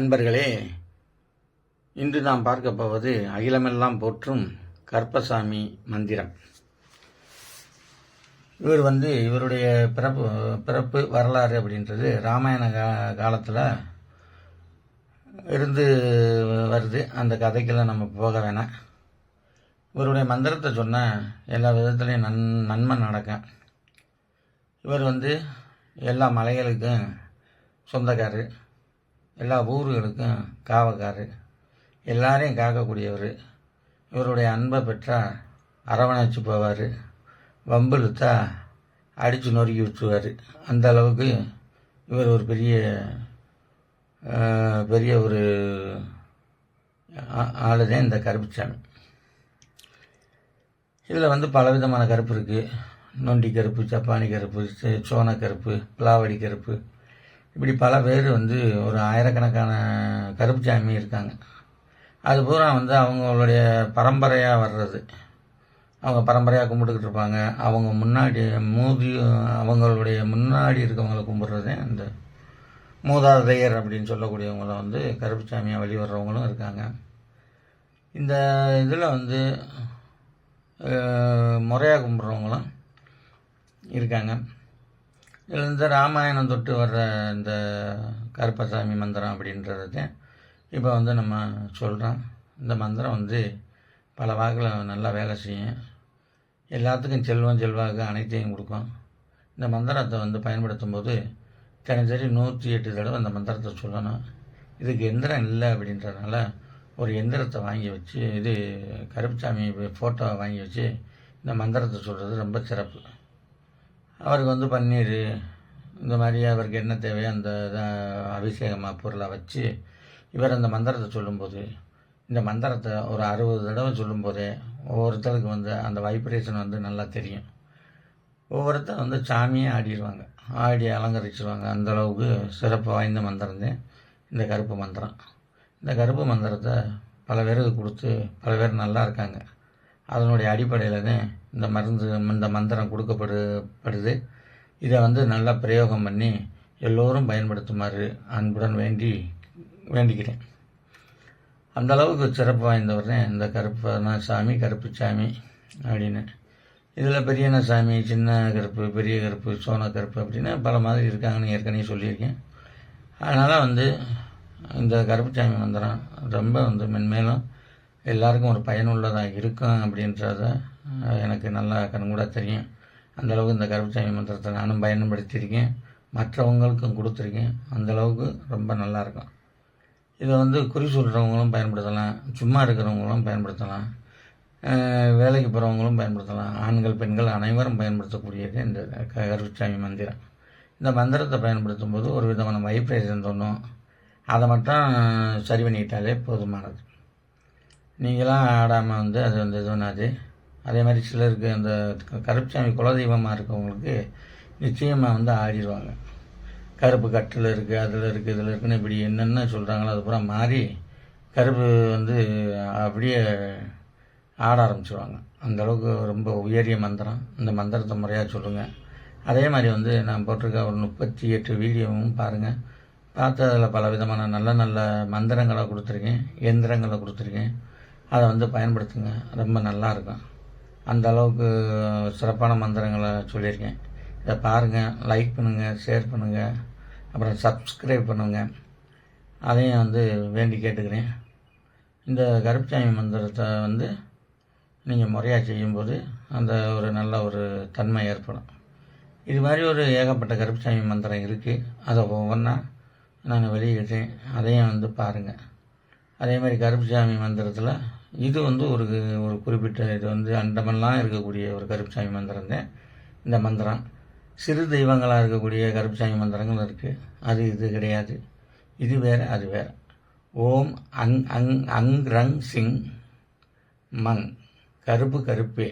அன்பர்களே இன்று நாம் பார்க்க போவது அகிலமெல்லாம் போற்றும் கற்பசாமி மந்திரம். இவர் வந்து இவருடைய பிறப்பு பிறப்பு வரலாறு அப்படின்றது ராமாயண கா காலத்தில் இருந்து வருது. அந்த கதைக்கெல்லாம் நம்ம போக வேணாம். இவருடைய மந்திரத்தை சொன்னால் எல்லா விதத்துலேயும் நன் நன்மை நடக்கும். இவர் வந்து எல்லா மலைகளுக்கும் சொந்தக்காரர். எல்லா ஊர்களுக்கும் காவக்காரர் எல்லாரையும் காக்கக்கூடியவர். இவருடைய அன்பை பெற்றால் அரவணைச்சு போவார். வம்பிழுத்தா அடித்து நொறுக்கி விட்டுருவார். அந்த அளவுக்கு இவர் ஒரு பெரிய பெரிய ஒரு ஆளு தான் இந்த கருப்புச்சாமி. இதில் வந்து பலவிதமான கருப்பு இருக்குது நொண்டி கருப்பு ஜப்பானி கருப்பு சோன கருப்பு பிளாவடி கருப்பு. இப்படி பல பேர் வந்து ஒரு ஆயிரக்கணக்கான கருப்பு சாமி இருக்காங்க. அது பூரா வந்து அவங்களுடைய பரம்பரையாக வர்றது. அவங்க பரம்பரையாக கும்பிட்டுக்கிட்டு இருப்பாங்க. அவங்க முன்னாடி மூதி அவங்களுடைய முன்னாடி இருக்கவங்களை கும்பிட்றதே அந்த மூதாதையர் அப்படின்னு சொல்லக்கூடியவங்கள வந்து கருப்பு சாமியாக வழி வர்றவங்களும் இருக்காங்க. இந்த இதில் வந்து முறையாக கும்பிட்றவங்களும் இருக்காங்க. இந்த ராமாயணம் தொட்டு வர்ற இந்த கருப்பசாமி மந்திரம் அப்படின்றது இப்போ வந்து நம்ம சொல்கிறோம் இந்த மந்திரம் வந்து பல வாக்கில் நல்லா வேலை செய்யும். எல்லாத்துக்கும் செல்வம் செல்வாக்கு அனைத்தையும் கொடுக்கும். இந்த மந்திரத்தை வந்து பயன்படுத்தும் போது தினசரி நூற்றி எட்டு தடவை இந்த மந்திரத்தை சொல்லணும். இதுக்கு எந்திரம் இல்லை அப்படின்றதுனால ஒரு எந்திரத்தை வாங்கி வச்சு இது கருப்புசாமி ஃபோட்டோவை வாங்கி வச்சு இந்த மந்திரத்தை சொல்கிறது ரொம்ப சிறப்பு. அவருக்கு வந்து பன்னீர் இந்த மாதிரி அவருக்கு என்ன தேவையோ அந்த அபிஷேகமாக பொருளை வச்சு இவர் அந்த மந்திரத்தை சொல்லும்போது இந்த மந்திரத்தை ஒரு அறுபது தடவை சொல்லும்போதே ஒவ்வொருத்தருக்கு வந்து அந்த வைப்ரேஷன் வந்து நல்லா தெரியும். ஒவ்வொருத்தர் வந்து சாமியே ஆடிடுவாங்க. ஆடி அலங்கரிச்சிருவாங்க. அந்தளவுக்கு சிறப்பு வாய்ந்த மந்திரம் தான் இந்த கருப்பு மந்திரம். இந்த கருப்பு மந்திரத்தை பல பேருக்கு கொடுத்து பல பேர் நல்லா இருக்காங்க. அதனுடைய அடிப்படையில் தான் இந்த மருந்து இந்த மந்திரம் கொடுக்கப்படு படுது இதை வந்து நல்லா பிரயோகம் பண்ணி எல்லோரும் பயன்படுத்துமாறு அன்புடன் வேண்டி வேண்டிக்கிறேன். அந்த அளவுக்கு சிறப்பு வாய்ந்தவர் இந்த கருப்பன சாமி கருப்பு சாமி அப்படின்னு. இதில் பெரியன சாமி சின்ன கருப்பு பெரிய கருப்பு சோன கருப்பு அப்படின்னு பல மாதிரி இருக்காங்கன்னு ஏற்கனவே சொல்லியிருக்கேன். அதனால் வந்து இந்த கருப்புச்சாமி மந்திரம் ரொம்ப வந்து மென்மேலும் எல்லாருக்கும் ஒரு பயனுள்ளதாக இருக்கும் அப்படின்றத எனக்கு நல்லா கண்கூட தெரியும். அந்தளவுக்கு இந்த கருப்பசாமி மந்திரத்தை நானும் பயன்படுத்தியிருக்கேன். மற்றவங்களுக்கும் கொடுத்துருக்கேன். அந்த அளவுக்கு ரொம்ப நல்லாயிருக்கும் இதை வந்து குறி சொல்கிறவங்களும் பயன்படுத்தலாம். சும்மா இருக்கிறவங்களும் பயன்படுத்தலாம். வேலைக்கு போகிறவங்களும் பயன்படுத்தலாம். ஆண்கள் பெண்கள் அனைவரும் பயன்படுத்தக்கூடியது இந்த க- மந்திரம். இந்த மந்திரத்தை பயன்படுத்தும் போது ஒரு விதமான வைப்ரேஷன் தோணும் அதை மட்டும் சரி பண்ணிக்கிட்டாலே போதுமானது. நீங்களாம் ஆடாமல் வந்து அது வந்து இது பண்ணாது. அதே மாதிரி சிலருக்கு அந்த கருப்புசாமி குலதெய்வமாக இருக்கவங்களுக்கு நிச்சயமாக வந்து ஆடிடுவாங்க கருப்பு கட்டில் இருக்குது அதில் இருக்குது இதில் இருக்குன்னு இப்படி என்னென்ன சொல்கிறாங்களோ அது பூரா மாறி கருப்பு வந்து அப்படியே ஆட ஆரம்பிச்சிருவாங்க. அந்த அளவுக்கு ரொம்ப உயரிய மந்திரம். இந்த மந்திரத்தை முறையாக சொல்லுங்கள் அதே மாதிரி வந்து நான் போட்டிருக்க ஒரு முப்பத்தி எட்டு வீடியோவும் பாருங்கள் பார்த்து அதில் பல விதமான நல்ல நல்ல மந்திரங்களை கொடுத்துருக்கேன் எந்திரங்களை கொடுத்துருக்கேன். அதை வந்து பயன்படுத்துங்க. ரொம்ப நல்லா இருக்கும். அந்த அளவுக்கு சிறப்பான மந்திரங்களை சொல்லியிருக்கேன். இதை பாருங்கள் லைக் பண்ணுங்கள் ஷேர் பண்ணுங்கள் அப்புறம் சப்ஸ்கிரைப் பண்ணுங்கள் அதையும் வந்து வேண்டி கேட்டுக்கிறேன். இந்த கருப்பசாமி மந்திரத்தை வந்து நீங்கள் முறையாக செய்யும்போது அந்த ஒரு நல்ல ஒரு தன்மை ஏற்படும். இது மாதிரி ஒரு ஏகப்பட்ட கருப்பசாமி மந்திரம் இருக்குது அதை ஒவ்வொன்றா நான் வெளியிட்டேன் அதையும் வந்து பாருங்கள் அதே மாதிரி கருப்புசாமி மந்திரத்தில் இது வந்து ஒரு ஒரு குறிப்பிட்ட இது வந்து அண்டமெல்லாம் இருக்கக்கூடிய ஒரு கருப்புசாமி மந்திரம் தான் இந்த மந்திரம். சிறு தெய்வங்களாக இருக்கக்கூடிய கருப்புசாமி மந்திரங்கள் இருக்குது அது இது கிடையாது. இது வேறு அது வேறு. ஓம் அங் அங் அங் ரங் சிங் மங் கருப்பு கருப்பே.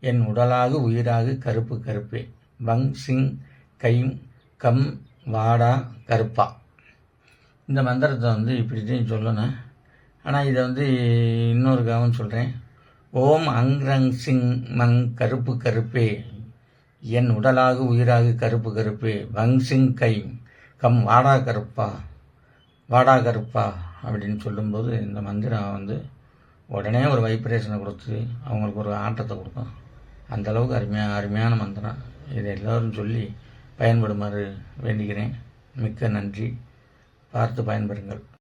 என் உடலாக உயிராக கருப்பு கருப்பே. வங் சிங் கைம் கம் வாடா கருப்பா. இந்த மந்திரத்தை வந்து இப்படி தான் சொல்லணும். ஆனால் இதை வந்து இன்னொரு கவனம் சொல்கிறேன் ஓம் அங்ரங் சிங் மங் கருப்பு கருப்பே. என் உடலாக உயிராக கருப்பு கருப்பே. வங் சிங் கை கம் வாடா கருப்பா. வாடா கருப்பா. அப்படின்னு சொல்லும்போது இந்த மந்திரம் வந்து உடனே ஒரு வைப்ரேஷனை கொடுத்து அவங்களுக்கு ஒரு ஆட்டத்தை கொடுக்கும். அந்தளவுக்கு அருமையாக அருமையான மந்திரம். இதை எல்லோரும் சொல்லி பயன்படுமாறு வேண்டுகிறேன். மிக்க நன்றி. பார்த்து பயன்பெறுங்கள்.